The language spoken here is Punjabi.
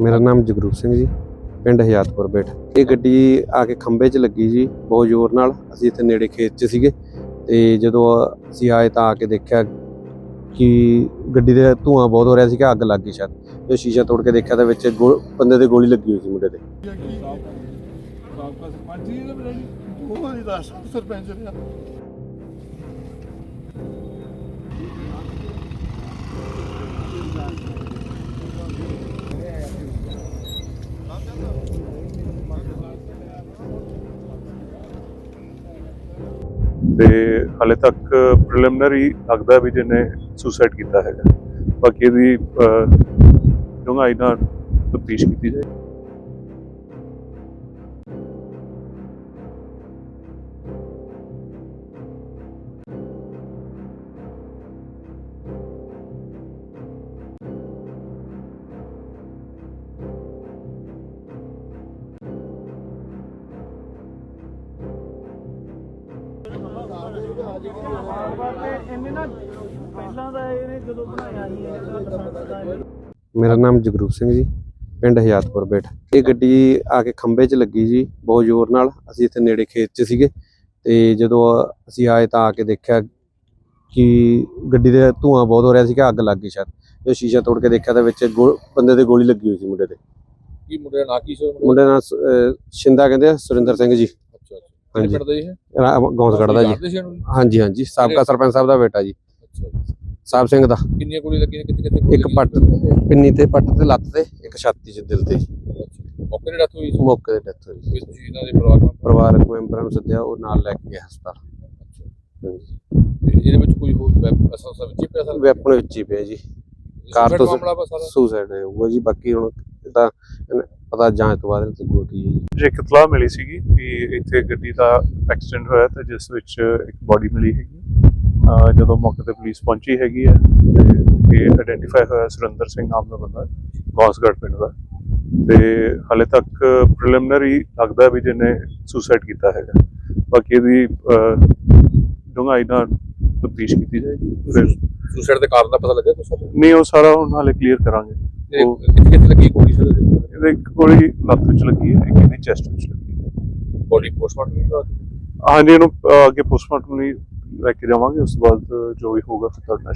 ਮੇਰਾ ਨਾਮ ਜਗਰੂਪ ਸਿੰਘ ਜੀ, ਪਿੰਡ ਹਯਾਤਪੁਰ ਬੇਟ। ਇਹ ਗੱਡੀ ਆ ਕੇ ਖੰਭੇ 'ਚ ਲੱਗੀ ਜੀ, ਬਹੁਤ ਜ਼ੋਰ ਨਾਲ। ਅਸੀਂ ਇੱਥੇ ਨੇੜੇ ਖੇਤ 'ਚ ਸੀਗੇ ਤੇ ਜਦੋਂ ਅਸੀਂ ਆਏ ਤਾਂ ਆ ਕੇ ਦੇਖਿਆ ਕਿ ਗੱਡੀ ਦੇ ਧੂਆਂ ਬਹੁਤ ਹੋ ਰਿਹਾ ਸੀ ਕਿ ਅੱਗ ਲੱਗ ਗਈ ਸ਼ਾਇਦ। ਜੋ ਸ਼ੀਸ਼ਾ ਤੋੜ ਕੇ ਦੇਖਿਆ ਤਾਂ ਵਿੱਚ ਗੋ- ਬੰਦੇ ਦੇ ਗੋਲੀ ਲੱਗੀ ਹੋਈ ਸੀ ਮੁੰਡੇ ਦੇ। ਸਰਪੰਚ ਜੀ ਨੇ ਬਰੇਲੀ ਉਹ ਦੀ ਦਾ ਸਰਪੰਚ ਰਿਹਾ। ਤੇ ਹਾਲੇ ਤੱਕ ਪ੍ਰੀਲਿਮਿਨਰੀ ਲੱਗਦਾ ਵੀ ਜਿਹਨੇ ਸੁਸਾਈਡ ਕੀਤਾ ਹੈਗਾ। ਬਾਕੀ ਇਹਦੀ ਡੂੰਘਾਈ ਨਾਲ ਤਫਤੀਸ਼ ਕੀਤੀ ਜਾਏ ਮੇਰਾ ਨਾਮ ਜਗਰੂਪ ਸਿੰਘ ਜੀ ਪਿੰਡ ਹਯਾਤਪੁਰ ਬੇਟ। ਇਹ ਗੱਡੀ ਆ ਕੇ ਖੰਭੇ 'ਚ ਲੱਗੀ ਜੀ ਬਹੁਤ ਜ਼ੋਰ ਨਾਲ। ਅਸੀਂ ਇੱਥੇ ਨੇੜੇ ਖੇਤ 'ਚ ਸੀਗੇ ਤੇ ਜਦੋਂ ਅਸੀਂ ਆਏ ਤਾਂ ਆ ਕੇ ਦੇਖਿਆ ਕਿ ਗੱਡੀ ਦੇ ਧੂਆਂ ਬਹੁਤ ਹੋ ਰਿਹਾ ਸੀ ਕਿ ਅੱਗ ਲੱਗ ਗਈ ਸ਼ਾਇਦ। ਜੋ ਸ਼ੀਸ਼ਾ ਤੋੜ ਕੇ ਦੇਖਿਆ ਤਾਂ ਵਿੱਚ ਬੰਦੇ ਦੇ ਗੋਲੀ ਲੱਗੀ ਹੋਈ ਸੀ ਮੁੰਡੇ ਦੇ। ਕੀ ਮੁੰਡੇ ਦਾ ਨਾਂ ਕੀ ਸੀ ਮੁੰਡੇ ਦਾ ਨਾਂ ਸ- ਅਹ ਸ਼ਿੰਦਾ ਕਹਿੰਦੇ ਆ ਸੁਰਿੰਦਰ ਸਿੰਘ ਜੀ। ਹਾਂਜੀ। ਪਿੰਡ ਦਾ ਇਹ? ਗੌਂਸ ਕੱਢਦਾ ਜੀ। ਜਾਣਦੇ ਸੀ ਇਹਨੂੰ? ਹਾਂਜੀ ਹਾਂਜੀ। ਸਾਬਕਾ ਸਰਪੰਚ ਸਾਹਿਬ ਦਾ ਬੇਟਾ ਜੀ। ਅੱਛਾ ਜੀ। ਸਾਹਿਬ ਸਿੰਘ ਦਾ। ਕਿੰਨੀਆਂ ਗੋਲੀ ਲੱਗੀਆਂ? ਨੇ ਕਿੱਥੇ ਕਿੱਥੇ ਗੋਲੀ ਇੱਕ ਲੱਗੀ? ਪੱਟ ਪਿੰਨੀ ਤੇ ਪੱਟ ਤੇ ਲੱਤ ਤੇ ਇੱਕ ਛਾਤੀ 'ਚ ਦਿਲ ਤੇ। ਅੱਛਾ। ਮੌਕੇ ਤੇ ਡੈਥ ਹੋਈ ਸੀ? ਮੌਕੇ ਤੇ ਡੈਥ ਹੋਈ ਕੋਈ ਸੀ ਤੁਸੀਂ ਇਹਨਾਂ ਦੇ ਪਰਿਵਾਰ ਮੈਂਬਰ? ਪਰਿਵਾਰਕ ਮੈਂਬਰਾਂ ਨੂੰ ਸੱਦਿਆ ਉਹ ਨਾਲ ਲੈ ਕੇ ਗਏ ਹਸਪਤਾਲ। ਅੱਛਾ। ਹਾਂਜੀ। ਤੇ ਇਹਦੇ ਵਿੱਚ ਕੋਈ ਹੋਰ ਵੈਪ- ਅਸਲ ਅਸਲ ਵਿੱਚ ਹੀ ਪਿਆ ਸਰ? ਵੈਪਨ ਵਿੱਚ ਹੀ ਪਿਆ ਜੀ। ਕਾਰ ਕਾਰ ਤੋਂ ਮਾਮਲਾ ਵਾ ਸਾਰਾ? ਸੁਸਾਈਡ ਹੋਊਗਾ ਜੀ। ਬਾਕੀ ਹੁਣ ਇਹ ਤਾਂ ਪਤਾ ਜਾਂਚ ਤੋਂ ਬਾਅਦ ਤੇ ਗੋਟੀ ਹੈ ਜੀ। ਇਤਲਾਹ ਮਿਲੀ ਸੀਗੀ ਕਿ ਇੱਥੇ ਗੱਡੀ ਦਾ ਐਕਸੀਡੈਂਟ ਹੋਇਆ ਤੇ ਜਿਸ ਵਿੱਚ ਇੱਕ ਬਾਡੀ ਮਿਲੀ ਹੈਗੀ। ਜਦੋਂ ਮੌਕੇ ਤੇ ਪੁਲਿਸ ਪਹੁੰਚੀ ਹੈਗੀ ਹੈ ਤੇ ਇਹ ਆਇਡੈਂਟੀਫਾਈ ਹੋਇਆ ਸੁਰਿੰਦਰ ਸਿੰਘ ਨਾਮ ਦਾ ਬੰਦਾ ਗੌਸਗੜ੍ਹ ਪਿੰਡ ਦਾ। ਤੇ ਹਾਲੇ ਤੱਕ ਪ੍ਰੀਲਿਮਿਨਰੀ ਲੱਗਦਾ ਵੀ ਜਿਹਨੇ ਸੁਸਾਈਡ ਕੀਤਾ ਹੈਗਾ। ਬਾਕੀ ਇਹਦੀ ਡੂੰਘਾਈ ਨਾਲ ਤਫਤੀਸ਼ ਕੀਤੀ ਜਾਏਗੀ। ਫਿਰ ਸੁਸਾਈਡ ਦੇ ਕਾਰਨ ਦਾ ਪਤਾ ਲੱਗਿਆ ਕੁਛ? ਸਰ ਨਹੀਂ ਉਹ ਸਾਰਾ ਹੁਣ ਹਾਲੇ ਕਲੀਅਰ ਕਰਾਂਗੇ। ਉਹ- ਕਿੱਥੇ ਕਿੱਥੇ ਲੱਗੀ ਗੋਲੀ ਸਰ ਇਹਦੇ ਇੱਕ ਗੋਲੀ ਲੱਤ ਵਿੱਚ ਲੱਗੀ ਹੈ ਇੱਕ ਇਹਦੀ ਚੈਸਟ ਵਿੱਚ ਲੱਗੀ ਹੈ। ਬੋਡੀ ਪੋਸਟਮਾਰਟਮ ਨਹੀਂ ਹੋਇਆ ਹਾਂਜੀ ਇਹਨੂੰ ਅਹ, ਅੱਗੇ ਪੋਸਟਮਾਰਟਮ ਲਈ ਲੈ ਕੇ ਜਾਵਾਂਗੇ ਉਸ ਤੋਂ ਬਾਅਦ ਜੋ ਵੀ ਹੋਊਗਾ ਫਿਰ ਤੁਹਾਡੇ ਨਾਲ